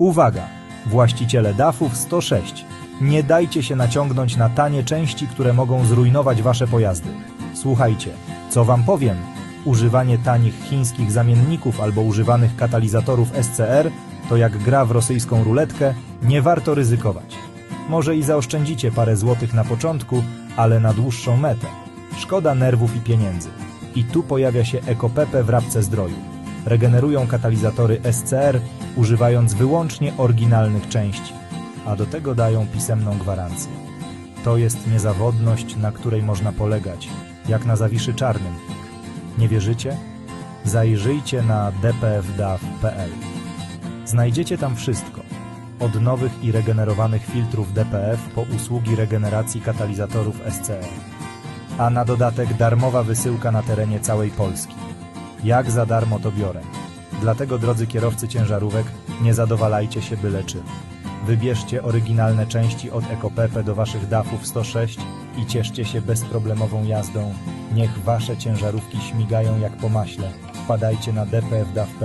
Uwaga! Właściciele DAF-ów 106. Nie dajcie się naciągnąć na tanie części, które mogą zrujnować wasze pojazdy. Słuchajcie, co wam powiem? Używanie tanich chińskich zamienników albo używanych katalizatorów SCR to jak gra w rosyjską ruletkę, nie warto ryzykować. Może i zaoszczędzicie parę złotych na początku, ale na dłuższą metę. Szkoda nerwów i pieniędzy. I tu pojawia się EcoPepe w rabce zdroju. Regenerują katalizatory SCR, używając wyłącznie oryginalnych części, a do tego dają pisemną gwarancję. To jest niezawodność, na której można polegać, jak na zawiszy czarnym. Nie wierzycie? Zajrzyjcie na dpfdaw.pl. Znajdziecie tam wszystko. Od nowych i regenerowanych filtrów DPF po usługi regeneracji katalizatorów SCR. A na dodatek darmowa wysyłka na terenie całej Polski. Jak za darmo to biorę. Dlatego, drodzy kierowcy ciężarówek, nie zadowalajcie się byle czym. Wybierzcie oryginalne części od EcoPepe do waszych DAF-ów 106 i cieszcie się bezproblemową jazdą. Niech wasze ciężarówki śmigają jak po maśle. Wpadajcie na dpfdaw.pl